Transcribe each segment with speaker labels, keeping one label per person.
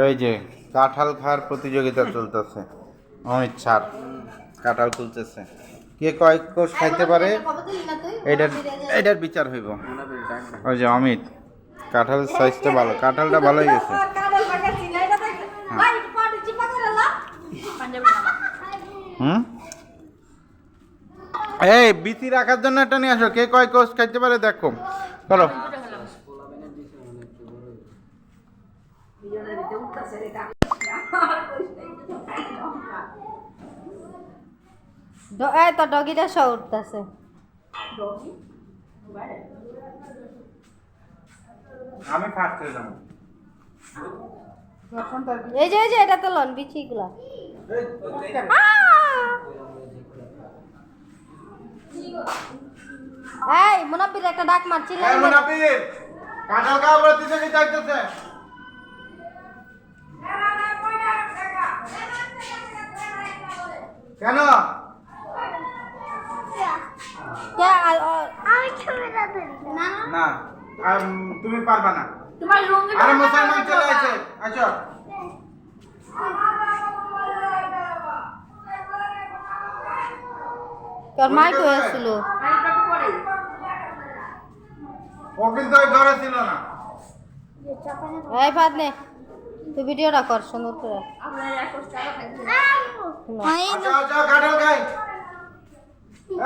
Speaker 1: ওই যে, কাঁঠাল খাওয়ার প্রতিযোগিতা চলতেছে। অমিত ছাড়, কাঁঠাল তুলতেছে। কে কয় কোষ খাইতে পারে? এটার এটার বিচার হইব। ওই যে অমিত, কাঁঠাল সাইজটা ভালো, কাঁঠালটা ভালোই গেছে। হুম? এই, বিচি রাখার জন্য একটা নিয়ে আসো। কে কয় কোষ খাইতে পারে দেখো। করো
Speaker 2: এই তো ডগিটা সহ উঠতেছে।
Speaker 1: আমি
Speaker 2: এই যে এই যে এটা তো লন বিচিগুলা এই মুনাব্বির একটা ডাক মারছিল।
Speaker 1: কাঁঠাল খাওয়া কেন?
Speaker 2: কে না
Speaker 1: না। তুমি পারবা না।
Speaker 3: তোমার
Speaker 1: আরে মুসলমান চলে আসে আচ্ছা
Speaker 2: তোর মাইক হয়েছিল
Speaker 1: ও কিন্তু ওই ঘরে ছিল না।
Speaker 2: এই ফাদ নে তুই ভিডিওটা কর সুন্দর করে
Speaker 1: কাঁঠাল খাই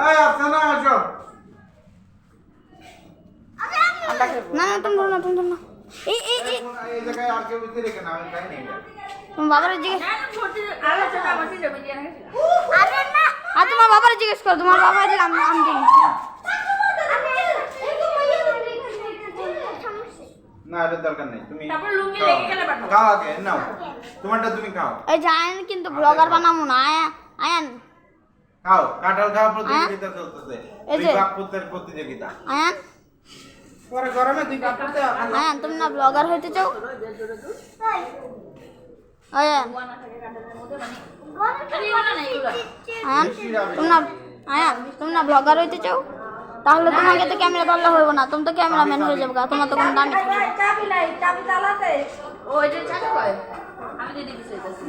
Speaker 1: এই আসছে না
Speaker 2: না না তুমি না তুমি না। এই এই এই
Speaker 1: এই জায়গায় আর কেউ ভিতরে রেখে আমি খাই নি
Speaker 2: তোমার বাবার জিজ্ঞেস
Speaker 3: আরে না।
Speaker 2: আর তোমার বাবার জিজ্ঞেস করো তোমার বাবা দিলে আমি আমি দিই
Speaker 1: না এটা দরকার নেই। তুমি
Speaker 3: তারপর লুঙ্গি লেগে গেলে পাঠাও।
Speaker 1: আগে নাও। তোমারটা তুমি খাও।
Speaker 2: এই যে আয়ন কিন্তু ব্লগার বানাবো না আয়া আয়ান।
Speaker 1: খাও কাঁঠাল খাওয়া প্রতিযোগিতা চলতেছে।
Speaker 2: এই
Speaker 1: দুই
Speaker 2: যে-
Speaker 1: বাপ পুত্রের প্রতিযোগিতা।
Speaker 2: আয়ান।
Speaker 1: পরে গরমে দুই বাপ পুত্র
Speaker 2: আয়ান তুমি না ব্লগার হইতে চাও? আয়ান। আয়ান তুমি না আয়ান তুমি না ব্লগার হইতে চাও? তাহলে তোমাকে তো ক্যামেরা ধরলে হইব না তুমি তো ক্যামেরাম্যান হয়ে যাবে তোমার তো কোনো দামি
Speaker 3: চাবি নাই চাবি চালাতে ওই যে চাবি আমি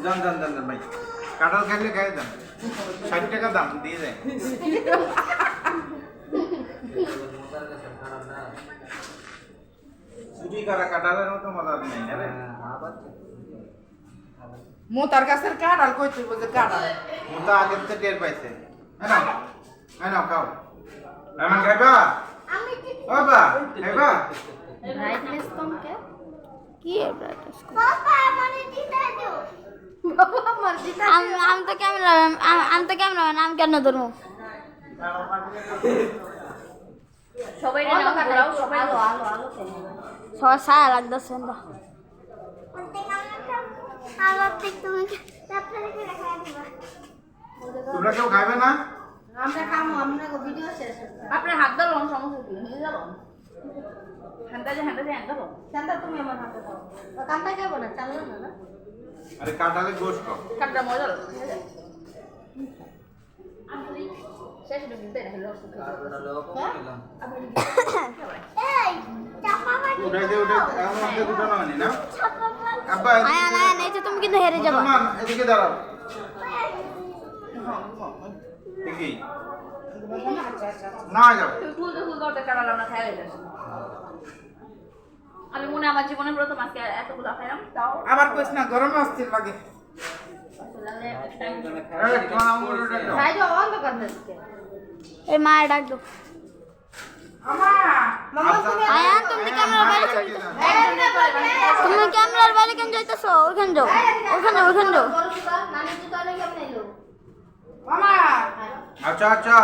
Speaker 1: জান জান জান জান ভাই। কাঁঠাল খাইলে খাই দেন। ষাট টাকা দাম দিয়ে দেয় চুরি করা কাঁঠালের মতো মজা নেই
Speaker 4: আর কই তুই বলছে কাঠ আর
Speaker 1: মোটা আগের থেকে টের পাইছে। হ্যাঁ না হ্যাঁ না খাও। এমন খাইবা? ও বা খাইবা?
Speaker 2: ব্রাইটনেস কম কে? কি এর আমি আমি তো ক্যামেরা আমি তো ক্যামেরাম্যান আমি কেন ধরবো?
Speaker 3: সবাই সবাই
Speaker 2: সায়া লাগতেছে না
Speaker 1: তোমরা কেউ খাইবে না?
Speaker 2: আমরা কামো আমরা ভিডিও শেষ।
Speaker 3: আপনার হাত ধরুন সমস্যা কি? হান্তা যে হান্তা বল
Speaker 2: চান্দা তুমি আমার হাতে দাও। কামটা খাব না? চালু না না?
Speaker 1: আরে কাঁঠালের গোশ খাও।
Speaker 3: কাটটা মজা লাগে। শেষ হয়ে? হলো
Speaker 1: মধ্যে না? আব্বা
Speaker 2: আয়ান আয়ান এই তুমি কিন্তু হেরে যাবা।
Speaker 1: মুসলমান এদিকে দাঁড়াও। ঠিকই না যাও।
Speaker 3: তুই তুলতে তুলতে ওটা কাটালাম না খাই গেছে আমি মনে আমার জীবনে প্রথম আজকে এতগুলো খাইলাম তাও
Speaker 4: আবার কইস না গরমে অস্থির লাগে
Speaker 1: এই
Speaker 2: মায়ের ডাক দাও। আয়ান তুমি ক্যামেরার বাইরে তুমি ক্যামেরার বাইরে কেন যাইতেছো? ওখানে যাও ওখানে ওখানে যাও
Speaker 1: আচ্ছা আচ্ছা।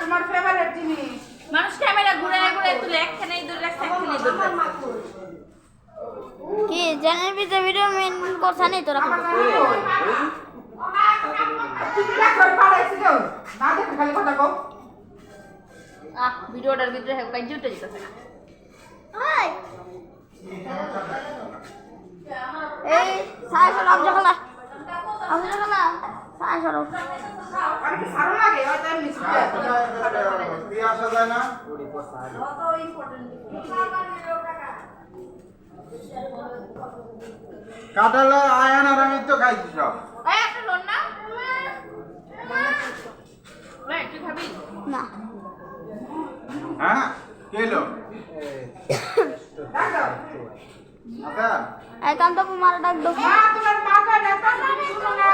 Speaker 4: তোমার ফেভারিট জিনিস।
Speaker 3: মানুষ ক্যামেরা ঘুরে ঘুরে তুলে একখানে দূরে রাখছে একখানে দূরে
Speaker 2: কি চ্যানেল ভিতরে ভিডিও মেন করছা নেই তোরা
Speaker 4: কথা
Speaker 3: আহ ভিডিওটার ভিতরে হ্যাঁ জুটে যেতেছে।
Speaker 2: এই সাই সরো আবজা খালা। আবজা খালা সাই সরো।
Speaker 4: আর কি সারো লাগে হয়তো এমনি ছুটে
Speaker 1: দিয়ে আসা যায় না? কাঁঠালে আয়ান আর আমি তো খাইছি সব। হ্যাঁ কেলো আচ্ছা
Speaker 2: এই কান্তপু মারা ডাক দো
Speaker 4: মা তোমার মা কয় ডাক্তার তুমি শুনো না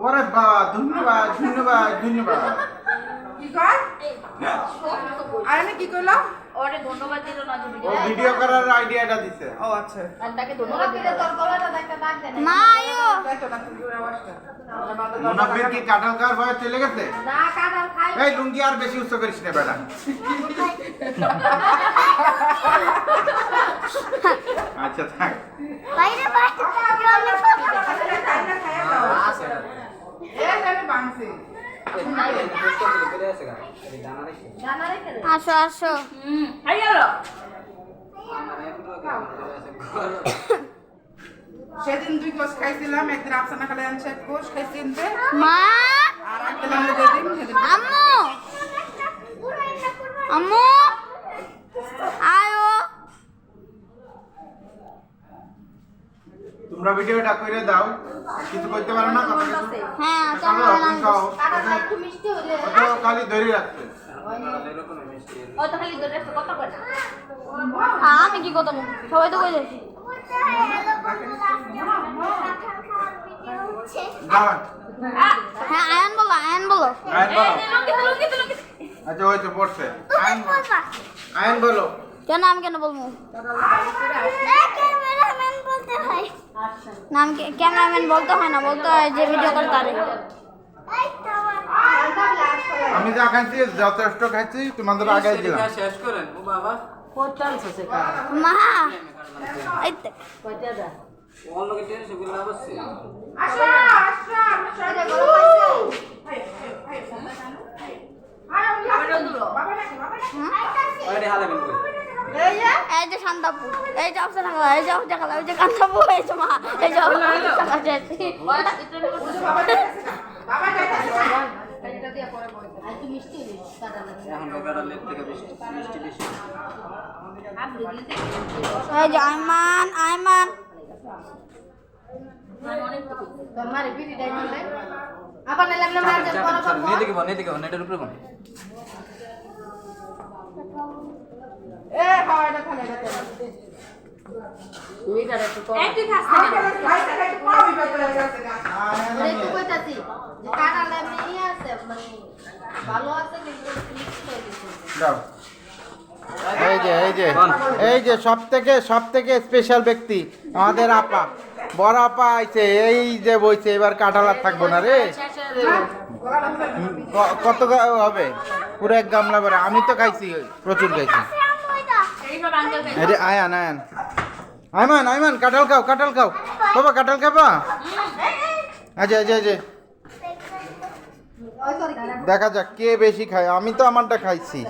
Speaker 1: ওরে বাবা ধন্যবাদ ধন্যবাদ ধন্যবাদ।
Speaker 4: কি কয় আরে কি কইলো
Speaker 3: ওরে ধন্যবাদ দিল না
Speaker 1: ও ভিডিও করার আইডিয়াটা দিছে।
Speaker 4: ও আচ্ছা।
Speaker 3: আর তাকে ধন্যবাদ দিল। তোর গলাটা একটা দাগ দেন
Speaker 2: মা আয়ো।
Speaker 4: তাই তো ডাক্তার জোরে আওয়াজটা
Speaker 1: মুনাফির কি কাঁঠাল খাওয়ার ভয়ে চলে গেছে?
Speaker 3: না কাটাল খাই।
Speaker 1: এই লুঙ্গি আর বেশি উচ্চ করিস না বেটা। আচ্ছা থাক।
Speaker 2: বাইরে বাইরে
Speaker 4: এ জানে বাংসি
Speaker 3: জানা রেখে দে
Speaker 2: আসো আসো।
Speaker 4: সেদিন দুই কোষ খাইছিলাম একদিন আফসানা খালে আনছে এক কোষ খাইছি এনতে।
Speaker 2: মা!
Speaker 4: আর
Speaker 2: আম্মু! আম্মু আয়ো
Speaker 1: তোমরা ভিডিওটা করে দাও কিছু করতে পারো না কথা কিছু
Speaker 2: হ্যাঁ কেমন
Speaker 1: তুমি খাও।
Speaker 3: একটু মিষ্টি হলে
Speaker 1: ওটা খালি ধরে রাখতে
Speaker 3: ও তো খালি দুটো কত করে
Speaker 2: আমি কি কথা বলব সবাই তো কই যাচ্ছি হ্যাঁ আয়ান বলো আয়ান বলো
Speaker 1: আয়ন বলো
Speaker 3: লঙ্কি তো তো
Speaker 1: আচ্ছা হয়েছে পড়ছে আয়ন বলো আয়ন বলো
Speaker 2: কেন আমি কেন বলব না আমি ক্যামেরাম্যান বলতে হয় না বলতে হয় যে ভিডিও করে। তারে
Speaker 1: আমি যা খাইছি যথেষ্ট খাইছি তোমাদের আগে দিলাম।
Speaker 5: শেষ করেন। ও বাবা
Speaker 2: মা!
Speaker 4: আসো আসো এই যে
Speaker 2: এই শান্তাপু এই যে অপশন এই যে অপশন এই যে কান্তাপু এই যে মা এই যে
Speaker 4: না না
Speaker 2: এই যে
Speaker 3: ডাই বললে আবার না লাগলে মার দেন বড় বড়
Speaker 5: নিয়ে দেখো নিয়ে দেখো নেটের উপরে কোন
Speaker 4: এ খাওয়া এটা খালে এটা খালে
Speaker 3: এই তুই খাস না
Speaker 4: খাইতে খাইতে পাবি বেতরে গেছে গা
Speaker 3: ওরে তুই কইতাছি যে কাটালটা এমনি আছে মানে ভালো আছে কিন্তু মিষ্টি হয়ে গেছে।
Speaker 1: দাও। এই যে এই যে এই যে সব থেকে সব থেকে স্পেশাল ব্যক্তি আমাদের আপা। বড় আপা আইছে এই যে বইছে এবার কাঁঠাল আর থাকব না রে। কত হবে? পুরো এক গামলা ভরে। আমি তো খাইছি, প্রচুর খাইছি। যে আয়ান আয়ান। আয়মান আয়মান, কাঁঠাল খাও কাঁঠাল খাও। বাবা, কাঁঠাল খাবা? আচ্ছা আচ্ছা আচ্ছা দেখা যাক, কে বেশি খায়। আমি তো আমারটা খাইছি।